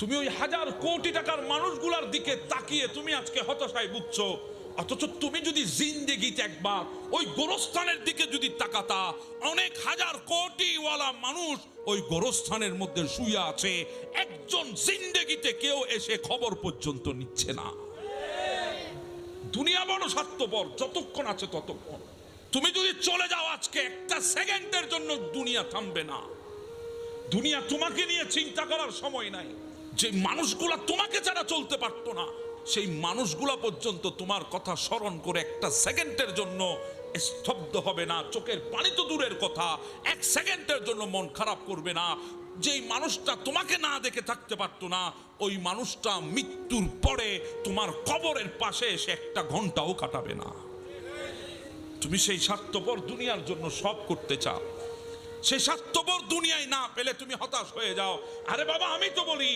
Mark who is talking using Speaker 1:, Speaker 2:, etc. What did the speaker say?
Speaker 1: তুমি ওই হাজার কোটি টাকার মানুষগুলার দিকে তাকিয়ে তুমি আজকে হতাশায় বুঝছ অথচ তুমি যদি জিন্দেগিতে একবার ওই গোরস্থানের দিকে যদি তাকাতা, অনেক হাজার কোটিওয়ালা মানুষ ওই গোরস্থানের মধ্যে শুয়ে আছে। একজন জিন্দেগিতে কেউ এসে খবর পর্যন্ত নিচ্ছে না। দুনিয়া বড় স্বার্থপর, যতক্ষণ আছে ততক্ষণ। তুমি যদি চলে যাও আজকে, একটা সেকেন্ডের জন্য দুনিয়া থামবে না। দুনিয়া তোমাকে নিয়ে চিন্তা করার সময় নাই। যে মানুষগুলা তোমাকে ছাড়া চলতে পারতো না, সেই মানুষগুলা পর্যন্ত তোমার কথা স্মরণ করে একটা সেকেন্ডের জন্য স্তব্ধ হবে না। চোখের পানি তো দূরের কথা, এক সেকেন্ডের জন্য মন খারাপ করবে না। যেই মানুষটা তোমাকে না দেখে থাকতে পারতো না, ওই মানুষটা মৃত্যুর পরে তোমার কবরের পাশে এসে একটা ঘন্টাও কাটাবে না। তুমি সেই স্বার্থপর দুনিয়ার জন্য সব করতে চাও। সেই স্বার্থপর দুনিয়ায় না পেলে তুমি হতাশ হয়ে যাও। আরে বাবা, আমি তো বলি